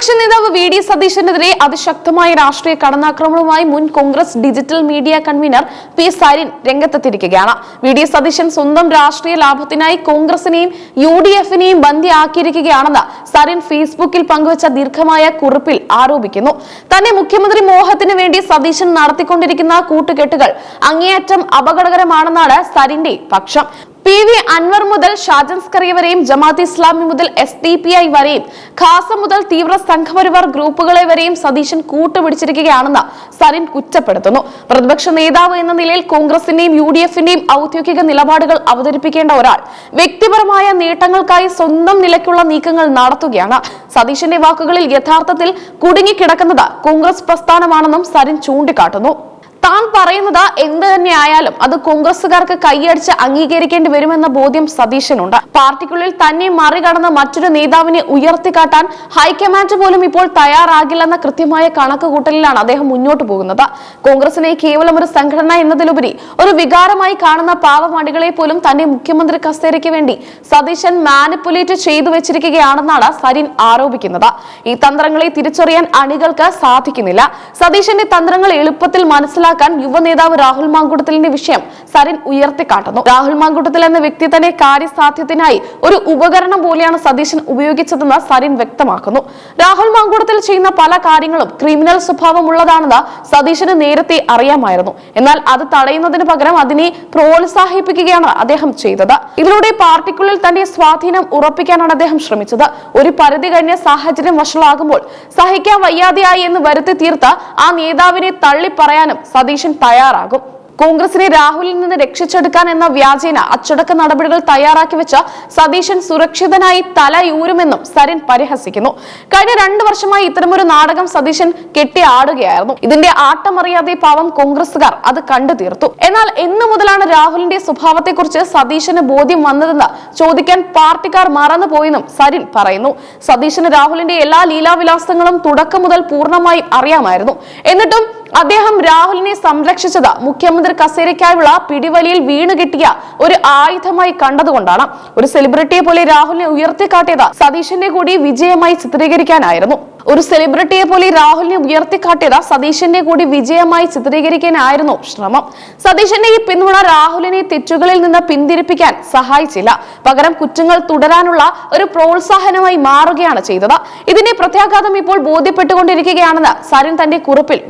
പ്രതിപക്ഷ നേതാവ് V D സതീശനെതിരെ അതിശക്തമായ രാഷ്ട്രീയ കടന്നാക്രമണവുമായി മുൻ Congress digital media convenor P Sarin രംഗത്തെത്തിയിരിക്കുകയാണ്. വി ഡി സതീശൻ സ്വന്തം രാഷ്ട്രീയ ലാഭത്തിനായി കോൺഗ്രസിനെയും യു ഡി എഫിനെയും ബന്ദിയാക്കിയിരിക്കുകയാണെന്ന് സരിൻ ഫേസ്ബുക്കിൽ പങ്കുവച്ച ദീർഘമായ കുറിപ്പിൽ ആരോപിക്കുന്നു. തന്നെ മുഖ്യമന്ത്രി മോഹത്തിന് വേണ്ടി സതീശൻ നടത്തിക്കൊണ്ടിരിക്കുന്ന കൂട്ടുകെട്ടുകൾ അങ്ങേയറ്റം അപകടകരമാണെന്നാണ് സരിന്റെ പക്ഷം. പി വി അൻവർ മുതൽ ഷാജൻസ്കറി വരെയും ജമാഅത്ത് ഇസ്ലാമി മുതൽ എസ് ഡി പി ഐ വരെയും ഖാസ മുതൽ തീവ്ര സംഘപരിവാർ ഗ്രൂപ്പുകളെ വരെയും സതീശൻ കൂട്ടുപിടിച്ചിരിക്കുകയാണെന്ന് സരിൻ കുറ്റപ്പെടുത്തുന്നു. പ്രതിപക്ഷ നേതാവ് എന്ന നിലയിൽ കോൺഗ്രസിന്റെയും യു ഡി എഫിന്റെയും ഔദ്യോഗിക നിലപാടുകൾ അവതരിപ്പിക്കേണ്ട ഒരാൾ വ്യക്തിപരമായ നേട്ടങ്ങൾക്കായി സ്വന്തം നിലയ്ക്കുള്ള നീക്കങ്ങൾ നടത്തുകയാണ്. സതീശന്റെ വാക്കുകളിൽ യഥാർത്ഥത്തിൽ കുടുങ്ങിക്കിടക്കുന്നത് കോൺഗ്രസ് പ്രസ്ഥാനമാണെന്നും സരിൻ ചൂണ്ടിക്കാട്ടുന്നു. താൻ പറയുന്നത് എന്ത് തന്നെ ആയാലും അത് കോൺഗ്രസുകാർക്ക് കൈയടിച്ച് അംഗീകരിക്കേണ്ടി വരുമെന്ന ബോധ്യം സതീശനുണ്ട്. പാർട്ടിക്കുള്ളിൽ തന്നെ മറികടന്ന് മറ്റൊരു നേതാവിനെ ഉയർത്തിക്കാട്ടാൻ ഹൈക്കമാൻഡ് പോലും ഇപ്പോൾ തയ്യാറാകില്ലെന്ന കൃത്യമായ കണക്കുകൂട്ടലിലാണ് അദ്ദേഹം മുന്നോട്ട് പോകുന്നത്. കോൺഗ്രസിനെ കേവലം ഒരു സംഘടന എന്നതിലുപരി ഒരു വികാരമായി കാണുന്ന പാവമണികളെ പോലും തന്നെ മുഖ്യമന്ത്രി കസേരയ്ക്ക് വേണ്ടി സതീശൻ മാനിപ്പുലേറ്റ് ചെയ്തു വെച്ചിരിക്കുകയാണെന്നാണ് സരിൻ ആരോപിക്കുന്നത്. ഈ തന്ത്രങ്ങളെ തിരിച്ചറിയാൻ അണികൾക്ക് സാധിക്കുന്നില്ല. സതീശന്റെ തന്ത്രങ്ങൾ എളുപ്പത്തിൽ മനസ്സിലാക്കാൻ യുവനേതാവ് രാഹുൽ മാങ്കുട്ടത്തിലിന്റെ വിഷയം സരിൻ ഉയർത്തിക്കാട്ടുന്നു. രാഹുൽ മാങ്കുട്ടത്തിൽ എന്ന വ്യക്തി തന്നെ കാര്യസാധ്യത്തിനായി ഒരു ഉപകരണം പോലെയാണ് സതീശൻ ഉപയോഗിച്ചതെന്ന് സരിൻ വ്യക്തമാക്കുന്നു. രാഹുൽ മാങ്കുട്ടത്തിൽ ചെയ്യുന്ന പല കാര്യങ്ങളും ക്രിമിനൽ സ്വഭാവമുള്ളതാണെന്ന് സതീശന് നേരത്തെ അറിയാമായിരുന്നു. എന്നാൽ അത് തടയുന്നതിന് പകരം അതിനെ പ്രോത്സാഹിപ്പിക്കുകയാണ് അദ്ദേഹം ചെയ്തത്. ഇതിലൂടെ പാർട്ടിക്കുള്ളിൽ തന്റെ സ്വാധീനം ഉറപ്പിക്കാനാണ് അദ്ദേഹം ശ്രമിച്ചത്. ഒരു പരിധി കഴിഞ്ഞ സാഹചര്യം വഷളാകുമ്പോൾ സഹിക്കാൻ വയ്യാതെയായി എന്ന് വരുത്തി തീർത്ത ആ നേതാവിനെ തള്ളിപ്പറയാനും സതീശൻ തയ്യാറാകും. കോൺഗ്രസിനെ രാഹുലിൽ നിന്ന് രക്ഷിച്ചെടുക്കാൻ എന്ന വ്യാജേന അച്ചടക്ക നടപടികൾ തയ്യാറാക്കി വെച്ച സതീശൻ സുരക്ഷിതനായി തലയൂരുമെന്നും സരിൻ പരിഹസിക്കുന്നു. കഴിഞ്ഞ രണ്ടു വർഷമായി ഇത്തരമൊരു നാടകം സതീശൻ കെട്ടി ആടുകയായിരുന്നു ഇതിന്റെ ആട്ടമറിയാതെ പാവം കോൺഗ്രസുകാർ അത് കണ്ടു തീർത്തു എന്നാൽ എന്നു മുതലാണ് രാഹുലിന്റെ സ്വഭാവത്തെക്കുറിച്ച് സതീശന് ബോധ്യം വന്നതെന്ന് ചോദിക്കാൻ പാർട്ടിക്കാർ മറന്നുപോയെന്നും സരിൻ പറയുന്നു. സതീശന് രാഹുലിന്റെ എല്ലാ ലീലാവിലാസങ്ങളും തുടക്കം മുതൽ പൂർണമായും അറിയാമായിരുന്നു. എന്നിട്ടും അദ്ദേഹം രാഹുലിനെ സംരക്ഷിച്ചത് മുഖ്യമന്ത്രി കസേരയ്ക്കായുള്ള പിടിവലിയിൽ വീണുകിട്ടിയ ഒരു ആയുധമായി കണ്ടതുകൊണ്ടാണ്. ഒരു സെലിബ്രിറ്റിയെ പോലെ രാഹുലിനെ ഉയർത്തിക്കാട്ടിയത് സതീശന്റെ കൂടി വിജയമായി ചിത്രീകരിക്കാനായിരുന്നു. ഒരു സെലിബ്രിറ്റിയെ പോലെ രാഹുലിനെ ഉയർത്തിക്കാട്ടിയത് സതീശന്റെ കൂടി വിജയമായി ചിത്രീകരിക്കാനായിരുന്നു ശ്രമം. സതീശന്റെ ഈ പിന്തുണ രാഹുലിനെ തെറ്റുകളിൽ നിന്ന് പിന്തിരിപ്പിക്കാൻ സഹായിച്ചില്ല. പകരം കുറ്റങ്ങൾ തുടരാനുള്ള ഒരു പ്രോത്സാഹനമായി മാറുകയാണ് ചെയ്തത്. ഇതിന്റെ പ്രത്യാഘാതം ഇപ്പോൾ ബോധ്യപ്പെട്ടുകൊണ്ടിരിക്കുകയാണെന്ന് സരിൻ തന്റെ കുറിപ്പിൽ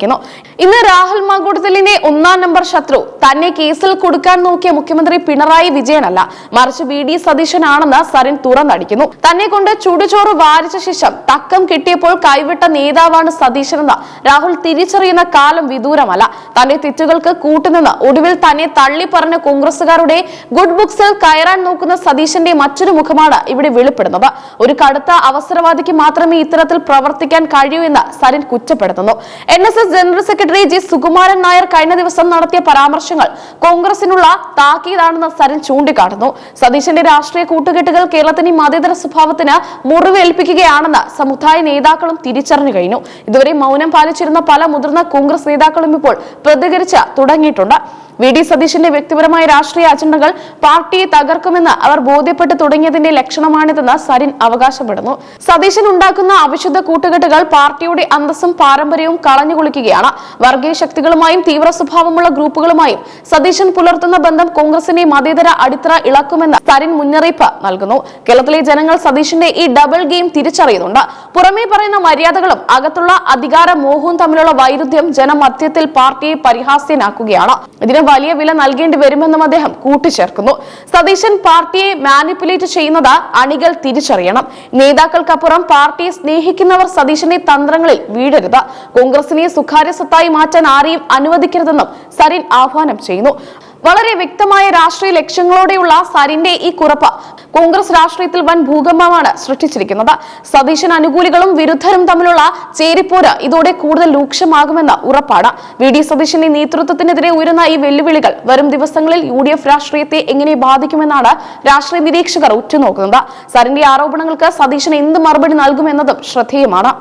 വിശദീകരിക്കുന്നു ഇന്ന് രാഹുൽ മാങ്കൂട്ടത്തിലിന്റെ ഒന്നാം നമ്പർ ശത്രു തന്നെ കേസിൽ കൊടുക്കാൻ നോക്കിയ മുഖ്യമന്ത്രി പിണറായി വിജയനല്ല. മറിച്ച് വി ഡി സതീശനാണെന്ന് സരിൻ തുറന്നടിക്കുന്നു. തന്നെ കൊണ്ട് ചുടുചോറ് വാരിച്ച ശേഷം തക്കം കിട്ടിയപ്പോൾ കൈവിട്ട നേതാവാണ് സതീശനെന്ന് രാഹുൽ തിരിച്ചറിയുന്ന കാലം വിദൂരമല്ല. തന്റെ തെറ്റുകൾക്ക് കൂട്ടുനിന്ന് ഒടുവിൽ തന്നെ തള്ളി പറഞ്ഞ കോൺഗ്രസുകാരുടെ ഗുഡ് ബുക്സിൽ കയറാൻ നോക്കുന്ന സതീശന്റെ മറ്റൊരു മുഖമാണ് ഇവിടെ വെളിപ്പെടുന്നത്. ഒരു കടുത്ത അവസരവാദിക്ക് മാത്രമേ ഇത്തരത്തിൽ പ്രവർത്തിക്കാൻ കഴിയൂ എന്ന് സരിൻ കുറ്റപ്പെടുത്തുന്നു. N S S general secretary G Sukumaran Nair കഴിഞ്ഞ ദിവസം നടത്തിയ പരാമർശങ്ങൾ കോൺഗ്രസിനുള്ള താക്കീതാണെന്ന് സരിൻ ചൂണ്ടിക്കാട്ടുന്നു. സതീശന്റെ രാഷ്ട്രീയ കൂട്ടുകെട്ടുകൾ കേരളത്തിന് മതേതര സ്വഭാവത്തിന് മുറിവേൽപ്പിക്കുകയാണെന്ന് സമുദായ നേതാക്കളും തിരിച്ചറിഞ്ഞു കഴിഞ്ഞു. ഇതുവരെ മൗനം പാലിച്ചിരുന്ന പല മുതിർന്ന കോൺഗ്രസ് നേതാക്കളും ഇപ്പോൾ പ്രതികരിച്ച് തുടങ്ങിയിട്ടുണ്ട്. വി ഡി സതീശന്റെ വ്യക്തിപരമായ രാഷ്ട്രീയ അജണ്ടകൾ പാർട്ടിയെ തകർക്കുമെന്ന് അവർ ബോധ്യപ്പെട്ടു തുടങ്ങിയതിന്റെ ലക്ഷണമാണിതെന്ന് സരിൻ അവകാശപ്പെടുന്നു. സതീശൻ ഉണ്ടാക്കുന്ന അവിശുദ്ധ കൂട്ടുകെട്ടുകൾ പാർട്ടിയുടെ അന്തസ്സും പാരമ്പര്യവും കളഞ്ഞുകുളിക്കുകയാണ്. വർഗീയ ശക്തികളുമായും തീവ്ര സ്വഭാവമുള്ള ഗ്രൂപ്പുകളുമായും സതീശൻ പുലർത്തുന്ന ബന്ധം കോൺഗ്രസിന്റെ മതേതര അടിത്തറ ഇളക്കുമെന്ന് സരിൻ മുന്നറിയിപ്പ് നൽകുന്നു. കേരളത്തിലെ ജനങ്ങൾ സതീശന്റെ ഈ ഡബിൾ ഗെയിം തിരിച്ചറിയുന്നുണ്ട്. പുറമേ പറയുന്ന മര്യാദകളും അകത്തുള്ള അധികാര മോഹവും തമ്മിലുള്ള വൈരുദ്ധ്യം ജനമധ്യത്തിൽ പാർട്ടിയെ പരിഹാസ്യനാക്കുകയാണ്. ഇതിന് വലിയ വില നൽകേണ്ടി വരുമെന്നും അദ്ദേഹം കൂട്ടിച്ചേർക്കുന്നു. സതീശൻ പാർട്ടിയെ മാനിപ്പുലേറ്റ് ചെയ്യുന്നത് അണികൾ തിരിച്ചറിയണം. നേതാക്കൾക്കപ്പുറം പാർട്ടിയെ സ്നേഹിക്കുന്നവർ സതീശന്റെ തന്ത്രങ്ങളിൽ വീഴരുത് കോൺഗ്രസിനെ സുഖാര്യ സ്വത്തായി മാറ്റാൻ ആരെയും അനുവദിക്കരുതെന്നും സരിൻ ആഹ്വാനം ചെയ്യുന്നു. വളരെ വ്യക്തമായ രാഷ്ട്രീയ ലക്ഷ്യങ്ങളോടെയുള്ള സരിന്റെ ഈ കുറപ്പ് കോൺഗ്രസ് രാഷ്ട്രീയത്തിൽ വൻ ഭൂകമ്പമാണ് സൃഷ്ടിച്ചിരിക്കുന്നത്. സതീശൻ അനുകൂലികളും വിരുദ്ധരും തമ്മിലുള്ള ചേരിപ്പോര് ഇതോടെ കൂടുതൽ രൂക്ഷമാകുമെന്ന് ഉറപ്പാണ്. വി ഡി സതീശന്റെ നേതൃത്വത്തിനെതിരെ ഉയരുന്ന ഈ വെല്ലുവിളികൾ വരും ദിവസങ്ങളിൽ യു ഡി എഫ് രാഷ്ട്രീയത്തെ എങ്ങനെ ബാധിക്കുമെന്നാണ് രാഷ്ട്രീയ നിരീക്ഷകർ ഉറ്റുനോക്കുന്നത്. സരിന്റെ ആരോപണങ്ങൾക്ക് സതീശൻ എന്ത് മറുപടി നൽകുമെന്നതും ശ്രദ്ധേയമാണ്.